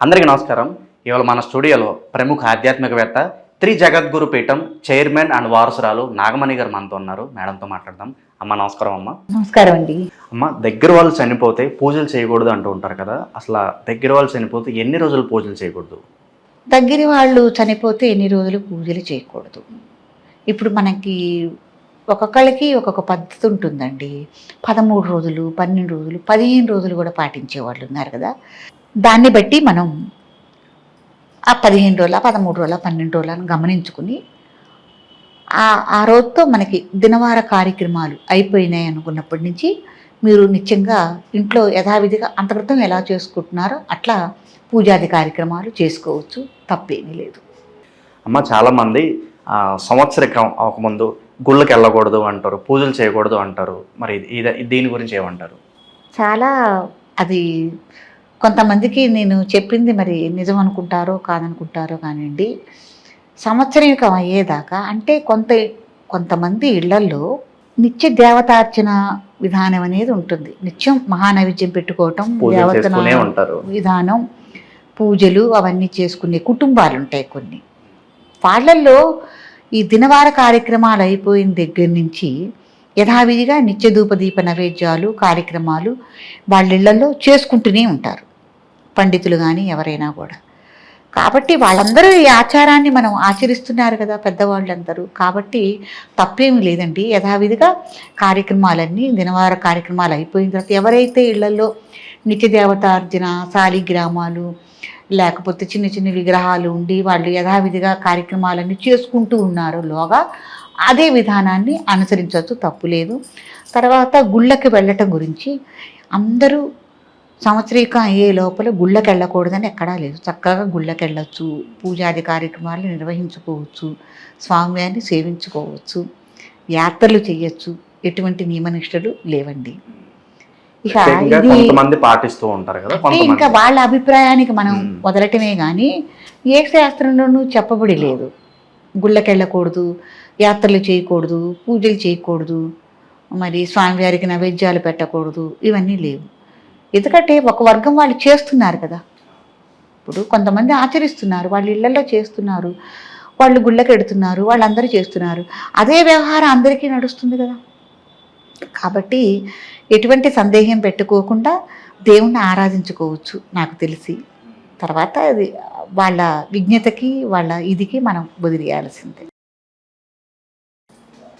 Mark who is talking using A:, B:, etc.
A: అందరికీ నమస్కారం. ఇవాళ మన స్టూడియోలో ప్రముఖ ఆధ్యాత్మికవేత్త త్రి జగద్గురు పీఠం చైర్మన్ అండ్ వారసురాలు నాగమణి గారు మనతో ఉన్నారు. మేడంతో మాట్లాడదాం. అమ్మ నమస్కారం అమ్మ.
B: నమస్కారం అండి.
A: అమ్మ దగ్గర వాళ్ళు చనిపోతే పూజలు చేయకూడదు అంటూ ఉంటారు కదా. అసలు దగ్గర వాళ్ళు చనిపోతే ఎన్ని రోజులు పూజలు చేయకూడదు?
B: దగ్గర వాళ్ళు చనిపోతే ఎన్ని రోజులు పూజలు చేయకూడదు? ఇప్పుడు మనకి ఒక్కొక్కళ్ళకి ఒక్కొక్క పద్ధతి ఉంటుందండి. పదమూడు రోజులు పన్నెండు రోజులు పదిహేను రోజులు కూడా పాటించే వాళ్ళు ఉన్నారు కదా. దాన్ని బట్టి మనం ఆ పదిహేను రోజుల పదమూడు రోజుల పన్నెండు రోజులను గమనించుకుని ఆ ఆ రోజుతో మనకి దినవార కార్యక్రమాలు అయిపోయినాయి అనుకున్నప్పటి నుంచి మీరు నిత్యంగా ఇంట్లో యథావిధిగా అంతక్రితం ఎలా చేసుకుంటున్నారో అట్లా పూజాది కార్యక్రమాలు చేసుకోవచ్చు. తప్పేమీ లేదు.
A: అమ్మ చాలామంది ఆ, సంవత్సరికం అవ్వకముందు గుళ్ళకి వెళ్ళకూడదు అంటారు పూజలు చేయకూడదు అంటారు. మరి దీని గురించి ఏమంటారు?
B: చాలా అది కొంతమందికి నేను చెప్పింది మరి నిజం అనుకుంటారో కాదనుకుంటారో కానివ్వండి సంవత్సరీకం అయ్యేదాకా అంటే కొంత కొంతమంది ఇళ్ళల్లో నిత్య దేవతార్చన విధానం అనేది ఉంటుంది. నిత్యం మహానైవేద్యం పెట్టుకోవటం దేవతన
A: ఉంటారు.
B: విధానం పూజలు అవన్నీ చేసుకునే కుటుంబాలు ఉంటాయి కొన్ని. వాళ్ళల్లో ఈ దినవార కార్యక్రమాలు అయిపోయిన దగ్గర నుంచి యథావిధిగా నిత్య ధూపదీప నైవేద్యాలు కార్యక్రమాలు వాళ్ళ ఇళ్ళలో చేసుకుంటూనే ఉంటారు. పండితులు కానీ ఎవరైనా కూడా. కాబట్టి వాళ్ళందరూ ఈ ఆచారాన్ని మనం ఆచరిస్తున్నారు కదా పెద్దవాళ్ళందరూ. కాబట్టి తప్పేమీ లేదండి. యథావిధిగా కార్యక్రమాలన్నీ దినవార కార్యక్రమాలు అయిపోయిన తర్వాత ఎవరైతే ఇళ్ళలో నిత్య దేవతార్జన శాలిగ్రామాలు లేకపోతే చిన్న చిన్న విగ్రహాలు ఉండి వాళ్ళు యథావిధిగా కార్యక్రమాలన్నీ చేసుకుంటూ ఉన్నారో లోగా అదే విధానాన్ని అనుసరించవచ్చు తప్పు లేదు. తర్వాత గుళ్ళకి వెళ్ళటం గురించి అందరూ సంవత్సరీకం అయ్యే లోపల గుళ్ళకి వెళ్ళకూడదని ఎక్కడా లేదు. చక్కగా గుళ్ళకి వెళ్ళొచ్చు పూజాది కార్యక్రమాలు నిర్వహించుకోవచ్చు. స్వామివారిని సేవించుకోవచ్చు. యాత్రలు చేయొచ్చు ఎటువంటి నియమనిష్టలు లేవండి. ఇక ఇది
A: పాటిస్తూ ఉంటారు కదా
B: ఇంకా వాళ్ళ అభిప్రాయానికి మనం. వదలటమే కానీ ఏ శాస్త్రంలోనూ చెప్పబడి లేదు. గుళ్ళకి వెళ్ళకూడదు యాత్రలు చేయకూడదు పూజలు చేయకూడదు మరి స్వామివారికి నైవేద్యాలు పెట్టకూడదు ఇవన్నీ లేవు. ఎందుకంటే ఒక వర్గం వాళ్ళు చేస్తున్నారు కదా. ఇప్పుడు కొంతమంది ఆచరిస్తున్నారు వాళ్ళ ఇళ్ళలో చేస్తున్నారు వాళ్ళు గుళ్ళకి ఎడుతున్నారు వాళ్ళందరూ చేస్తున్నారు. అదే వ్యవహారం అందరికీ నడుస్తుంది కదా. కాబట్టి ఎటువంటి సందేహం పెట్టుకోకుండా దేవుణ్ణి ఆరాధించుకోవచ్చు నాకు తెలిసి. తర్వాత అది వాళ్ళ విజ్ఞతకి వాళ్ళ ఇదికి మనం వదిలేయాల్సిందే